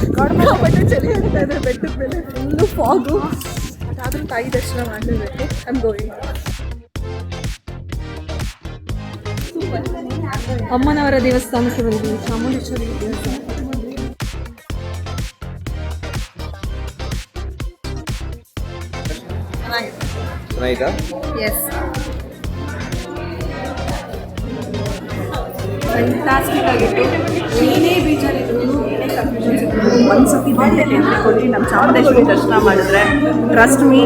ಸಿಕ್ಕಾಪಟ್ಟೆ ಚಳಿ ಆಗ್ತಾ ಇದೆ ಬೆಟ್ಟದ ಮೇಲೆ ಫುಲ್ಲು ಫಾಗು ಅದಾದ್ರೂ ತಾಯಿ ದರ್ಶನ ಮಾಡಲೇಬೇಕು ಐಮ್ ಗೋಯಿಂಗ್ ಅಮ್ಮನವರ ದೇವಸ್ಥಾನಕ್ಕೆ ಬಂದಿದ್ದೀವಿ ಚಾಮುಂಡೇಶ್ವರಿ ದೇವಸ್ಥಾನ ಚೆನ್ನಾಗಿತ್ತಾ ಎಸ್ ಫ್ಯಾಂಟಾಸ್ಟಿಕ್ ಆಗಿತ್ತು. ಏನೇ ಬೀಚಲ್ಲಿದ್ರು ಏನೇ ಕನ್ಫ್ಯೂಷನ್ಸ್ ಇದ್ರು ಒಂದ್ಸತಿ ಬಂದಿಲ್ಲಿ ಕೊಟ್ಟು ನಮ್ಮ ಚಾಮುಂಡೇಶ್ವರಿ ದರ್ಶನ ಮಾಡಿದ್ರೆ ಟ್ರಸ್ಟ್ ಮೀ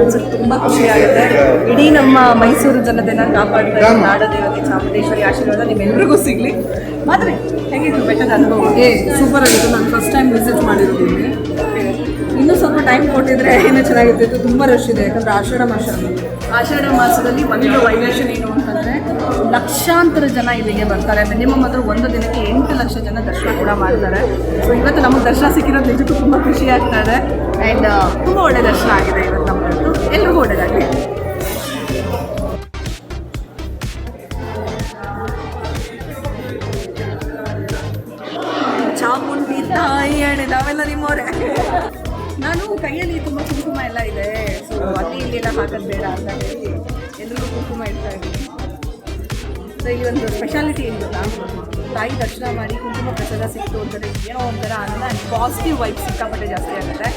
ಒಂದ್ಸತಿ ತುಂಬ ಖುಷಿ ಆಗುತ್ತೆ. ಇಡೀ ನಮ್ಮ ಮೈಸೂರು ಜನತೆನ ಕಾಪಾಡ್ತಾರೆ ನಾಡದೇವತೆ ನಾಡ ಚಾಮುಂಡೇಶ್ವರಿ ಆಶೀರ್ವಾದ ನಿಮ್ಮೆಲ್ರಿಗೂ ಸಿಗಲಿ. ಮಾತ್ರ ಹೇಗಿತ್ತು ಬೆಟ್ಟದ ಅನುಭವ? ಏ ಸೂಪರ್ ಆಗಿತ್ತು. ನಾನು ಫಸ್ಟ್ ಟೈಮ್ ವಿಸಿಟ್ ಇನ್ನೂ ಸ್ವಲ್ಪ ಟೈಮ್ ಕೊಟ್ಟಿದ್ರೆ ಇನ್ನೂ ಚೆನ್ನಾಗಿರ್ತಿತ್ತು ತುಂಬ ರಶ್ ಇದೆ. ಯಾಕಂದ್ರೆ ಆಷಾಢ ಮಾಸ. ಆಷಾಢ ಮಾಸದಲ್ಲಿ ಒಂದು ವೈಬ್ರೇಷನ್ ಏನು ಅಂತಂದರೆ ಲಕ್ಷಾಂತರ ಜನ ಇಲ್ಲಿಗೆ ಬರ್ತಾರೆ. ಮಿನಿಮಮ್ ಅಂದ್ರೆ ಒಂದು ದಿನಕ್ಕೆ ಎಂಟು ಲಕ್ಷ ಜನ ದರ್ಶನ ಕೂಡ ಮಾಡ್ತಾರೆ. ಸೊ ಇವತ್ತು ನಮಗೆ ದರ್ಶನ ಸಿಕ್ಕಿರೋದು ನಿಜಕ್ಕೂ ತುಂಬ ಖುಷಿ ಆಗ್ತಾ ಇದೆ. ಆ್ಯಂಡ್ ತುಂಬ ಒಳ್ಳೆ ದರ್ಶನ ಆಗಿದೆ ಇವತ್ತು ನಮ್ಮದು ಎಲ್ಲರೂ ಒಳ್ಳೆಯದಾಗಲಿ ಚಾಮುಂಡಿ ತಾಯಿ ಅಣೆ, ನಾವೆಲ್ಲ ನಿಮ್ಮವರೇ. ನಾನು ಕೈಯಲ್ಲಿ ತುಂಬ ಕುಂಕುಮ ಎಲ್ಲ ಇದೆ. ಸೊ ಅಲ್ಲಿ ಇಲ್ಲಿ ಎಲ್ಲ ಹಾಕೋದು ಬೇಡ ಅಂತ ಹೇಳಿ ಎಲ್ರಿಗೂ ಕುಂಕುಮ ಇಡ್ತಾ ಇದ್ದೀನಿ. ಸೊ ಇಲ್ಲಿ ಒಂದು ಸ್ಪೆಷಾಲಿಟಿ ಏನು ತಾಯಿ ದರ್ಶನ ಮಾಡಿ ಕುಂಕುಮ ಪ್ರಸಾದ ಸಿಕ್ತು ಅಂತಾರೆ ಏನೋ ಒಂಥರ ಆನಂದ ಅಲ್ಲಿ ಪಾಸಿಟಿವ್ ವೈಬ್ ಸಿಕ್ಕಾಪಟ್ಟೆ ಜಾಸ್ತಿ ಆಗುತ್ತೆ.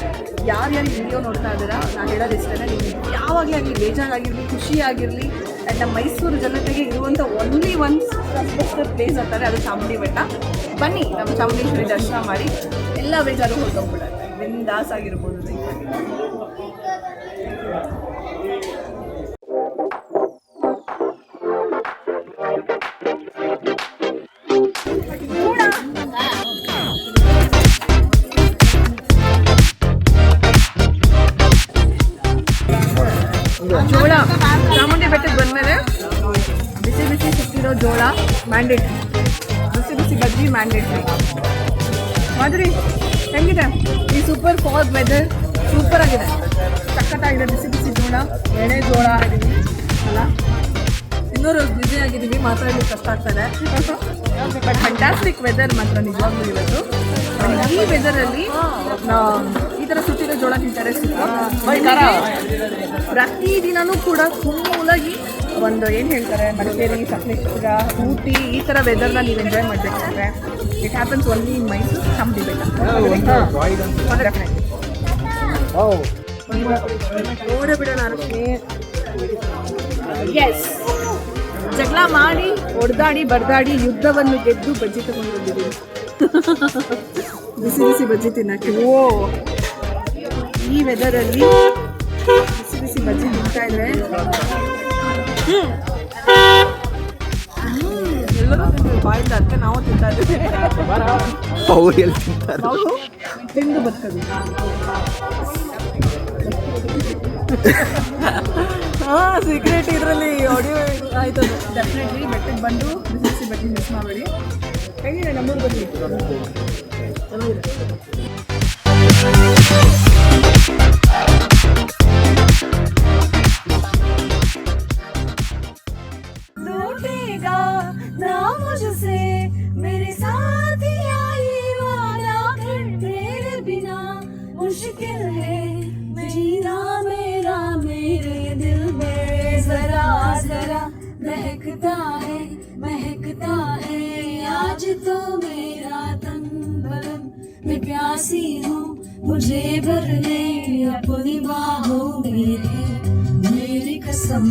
ಯಾರ್ಯಾರು ವಿಡಿಯೋ ನೋಡ್ತಾ ಇದ್ದೀರಾ ನಾನು ಹೇಳೋದು ಇಷ್ಟೇ ನೀವು ಯಾವಾಗಲೇ ಆಗಲಿ ಬೇಜಾರಾಗಿರಲಿ, ಖುಷಿಯಾಗಿರಲಿ ಆ್ಯಂಡ್ ನಮ್ಮ ಮೈಸೂರು ಜನತೆಗೆ ಇರುವಂಥ ಒನ್ಲಿ ಒನ್ ಪ್ಲೇಸ್ ಅಂತಾರೆ ಅದು ಚಾಮುಂಡಿ ಬೆಟ್ಟ. ಬನ್ನಿ, ನಮ್ಮ ಚಾಮುಂಡೇಶ್ವರಿ ದರ್ಶನ ಮಾಡಿ ಎಲ್ಲ ಬೇಜಾರು ಹೊರಟೋಗ್ಬಿಡುತ್ತೆ. ಬಿಂದಾಸ್ ಆಗಿರ್ಬೋದು ಲೈಫಲ್ಲಿ ಜೋಳ. ಚಾಮುಂಡಿ ಬೆಟ್ಟಕ್ಕೆ ಬಂದಮೇಲೆ ಬಿಸಿ ಬಿಸಿ ಸುತ್ತಿರೋ ಜೋಳ ಮ್ಯಾಂಡೇಟ್ ಬಿಸಿ ಬಿಸಿ ಬಜ್ಜಿ ಮ್ಯಾಂಡೇಟ್ ಮಾಧುರಿ ಹೆಂಗಿದೆ? ಈ ಸೂಪರ್ ಫಾಗ್ ವೆದರ್ ಸೂಪರ್ ಆಗಿದೆ. ಸಕ್ಕತ್ತಾಗಿದೆ ಬಿಸಿ ಬಿಸಿ ಜೋಳ ಎಳೆ ಜೋಳ ಆಗಿದ್ದೀವಿ ಅಲ್ಲ? ಇನ್ನೂರು ಬ್ಯುಸಿ ಆಗಿದ್ದೀವಿ ಮಾತಾಡಲಿಕ್ಕೆ ಕಷ್ಟ ಆಗ್ತದೆ. ಬಟ್ ಫಂಟಾಸ್ಟಿಕ್ ವೆದರ್ ಮಾತ್ರ ನಿಜವಾಗ್ಲೂ ಇವತ್ತು. ಈ ವೆದರಲ್ಲಿ ಈ ಥರ ಸುತ್ತಿರೋ ಜೋಳ ತಿಂತಾರೆ. ಪ್ರತಿದಿನನೂ ಕೂಡ ಕೂಲಾಗಿ ಒಂದು ಏನು ಹೇಳ್ತಾರೆ, ಮಡಿಕೇರಿ, ಸಕಲೇಶ್ಪುರ, ಊಟಿ, ಈ ಥರ ವೆದರ್ನ ನೀವು ಎಂಜಾಯ್ ಮಾಡಬೇಕಾದ್ರೆ it happens only in Mysuru ನೋಡೇ ಬಿಡೋಣ ಎಸ್ ಜಗಳ ಮಾಡಿ ಹೊಡೆದಾಡಿ ಬಡ್ದಾಡಿ ಯುದ್ಧವನ್ನು ಗೆದ್ದು ಬಜ್ಜಿ ತಗೊಂಡು ಬಿಸಿ ಬಿಸಿ ಬಜ್ಜಿ ತಿನ್ನಕ್ಕೆ. ಓ ಈ ವೆದರಲ್ಲಿ ಬಿಸಿ ಬಿಸಿ ಬಜ್ಜಿ ತಿಂತಾ ಇದ್ರೆ ಎಲ್ಲರೂ ತಿಂತೀವಿ ಅದಕ್ಕೆ ನಾವು ತಿಂತಾ ಇದ್ದೀವಿ. ಎಲ್ಲಿ ನಾವು ತಿಂದು ಬರ್ತದೆ ಹಾ ಸೀಕ್ರೆಟ್ ಇದರಲ್ಲಿ ಆಡಿಯೋ ಆಯ್ತು ಡೆಫಿನೆಟ್ಲಿ ಬೆಟ್ಟಕ್ಕೆ ಬಂದು ಬಿಸಿ ಬೆಟ್ಟಿಗೆ ಮಿಸ್ ಮಾಡಬೇಡಿ. ಹೆಂಗಿದೆ ನಮ್ಮೂರು ಬನ್ನಿ? ಚೆನ್ನಾಗಿದೆ. मुझसे मेरे साथ आई वादा कर तेरे बिना। मुश्किल है जीना मेरा, मेरे दिल में जरा जरा महकता है महकता है। आज तो मेरा तन बदन मैं प्यासी हूँ, मुझे भर ले अपनी बाहों में मेरी कसम